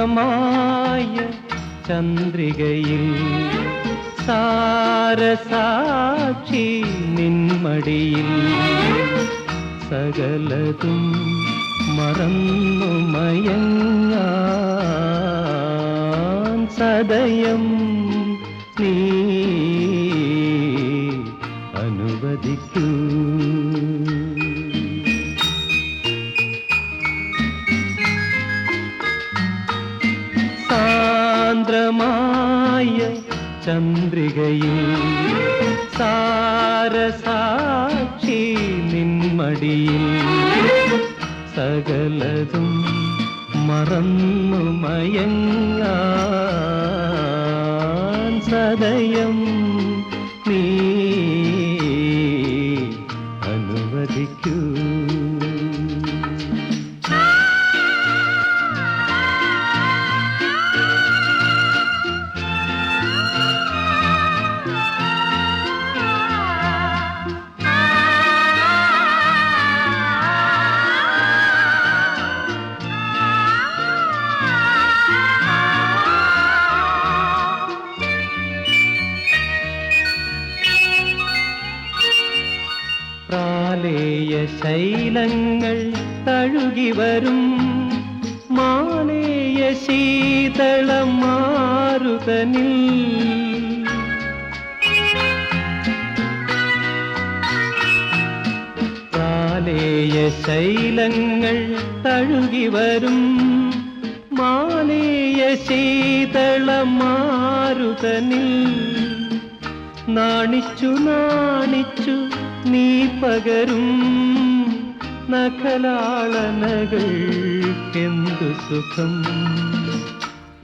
സാന്ദ്രമായ ചന്ദ്രികയിൽ സാരസാക്ഷി നിന്മടിയിൽ സകലതും മറന്നു മയങ്ങാൻ സദയം നീ അനുവദിക്കൂ. സാന്ദ്രമായ ചന്ദ്രികയിൽ സാരസാക്ഷി നിൻമടിയിൽ സകലതും മറന്നു മയങ്ങാൻ സദയം പ്രാലേയ ശൈലങ്ങൾ തഴുകി വരും. മാലേയ ശീതളം മാറുതനിൽ കാലേയ ശൈലങ്ങൾ തഴുകി വരും. മാലേയ ശീതളം മാറുതനിൽ നാണിച്ചു നാണിച്ചു നീ പകരും നഖലാളനകൾ. എന്തു സുഖം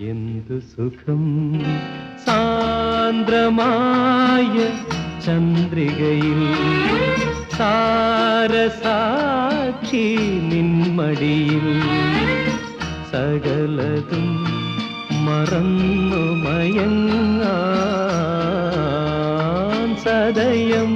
എന്തു സുഖം. സാന്ദ്രമായ ചന്ദ്രികയിൽ സാരസാക്ഷി നിന്മടിയിൽ സകലതും മറന്നു മയങ്ങാൻ സദയം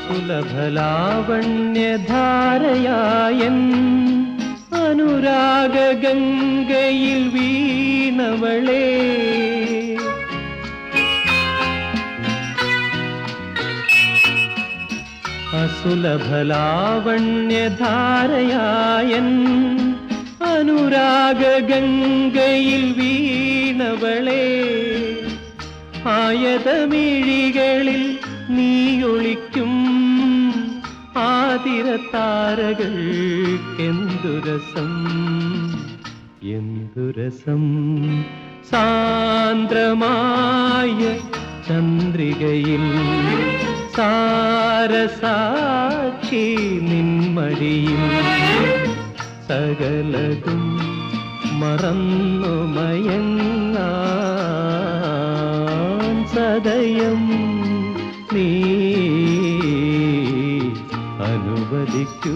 അസുലഭലാവണ്യധാരയായൻ അനുരാഗ ഗംഗയിൽ വീണവളേ. അസുലഭലാവണ്യധാരയായൻ അനുരാഗ ഗംഗയിൽ വീണവളേ. ആയതമിഴികളിൽ നീയൊളിക്കും ആതിരത്താരകൾക്കെന്തുരസം എന്തുരസം സാന്ദ്രമായ ചന്ദ്രികയിൽ സാരസാക്ഷി നിന്മടിയിൽ സകലതും മറന്നു മയങ്ങാൻ സദയം അനുവദിക്കൂ.